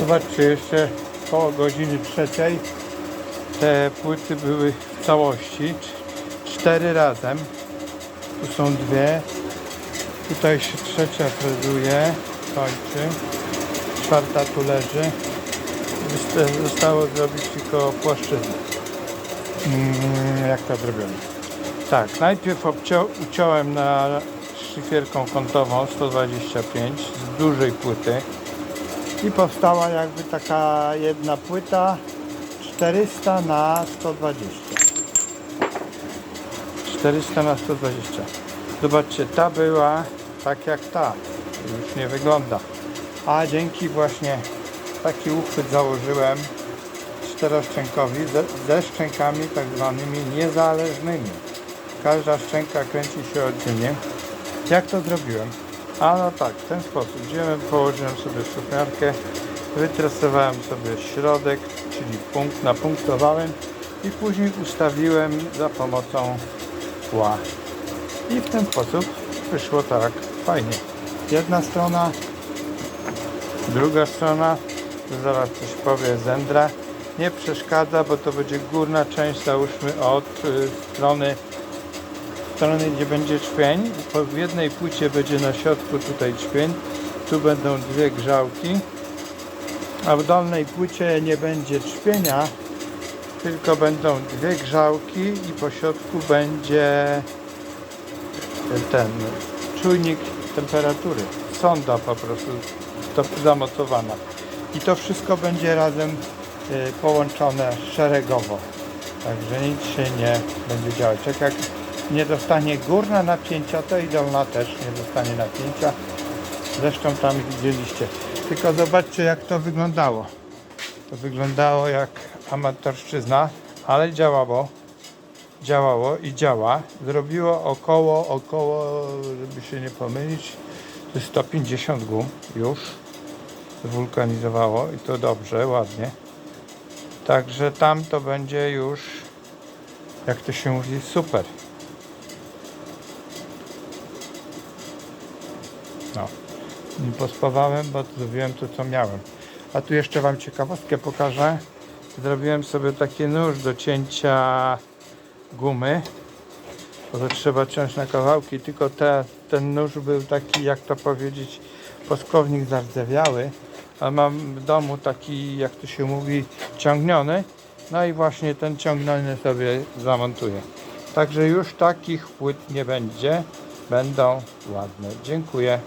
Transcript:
Zobaczcie, jeszcze koło godziny trzeciej te płyty były w całości. cz- Cztery razem. Tu są dwie. Tutaj się trzecia frezuje, kończy. Czwarta tu leży. Zosta- Zostało zrobić tylko płaszczyznę. Mm, jak to zrobione? Tak, najpierw uciąłem na szlifierką kątową 125 z dużej płyty i powstała jakby taka jedna płyta 400 na 120 400 na 120 zobaczcie ta była tak jak ta. Już nie wygląda. A dzięki właśnie taki uchwyt założyłem czteroszczękowi ze, ze szczękami tak zwanymi niezależnymi. Każda szczęka kręci się oddzielnie. Jak to zrobiłem? A no tak, w ten sposób. Wziąłem, położyłem sobie szufladkę, wytrasowałem sobie środek, czyli punkt, napunktowałem i później ustawiłem za pomocą tła. I w ten sposób wyszło tak fajnie. Jedna strona, druga strona, zaraz coś powie zędra. Nie przeszkadza, bo to będzie górna część, załóżmy od y, strony strony, gdzie będzie czpień. W jednej płycie będzie na środku tutaj czpień. Tu będą dwie grzałki. A w dolnej płycie nie będzie czpienia, tylko będą dwie grzałki i po środku będzie ten czujnik temperatury. Sonda po prostu to zamocowana. I to wszystko będzie razem y, połączone szeregowo. Także nic się nie będzie działać. Tak jak nie dostanie górna napięcia, to i dolna też nie dostanie napięcia. Zresztą tam widzieliście. Tylko zobaczcie jak to wyglądało. To wyglądało jak amatorszczyzna, ale działało. Działało i działa. Zrobiło około, około, żeby się nie pomylić, to jest 150 gum już zwulkanizowało i to dobrze, ładnie. Także tam to będzie już, jak to się mówi, super. No. Nie pospawałem, bo zrobiłem to, co miałem. A tu jeszcze Wam ciekawostkę pokażę. Zrobiłem sobie taki nóż do cięcia gumy, bo to trzeba ciąć na kawałki, tylko te, ten nóż był taki, jak to powiedzieć, poskownik zardzewiały, a mam w domu taki, jak to się mówi, ciągniony, no i właśnie ten ciągniony sobie zamontuję. Także już takich płyt nie będzie, będą ładne. Dziękuję.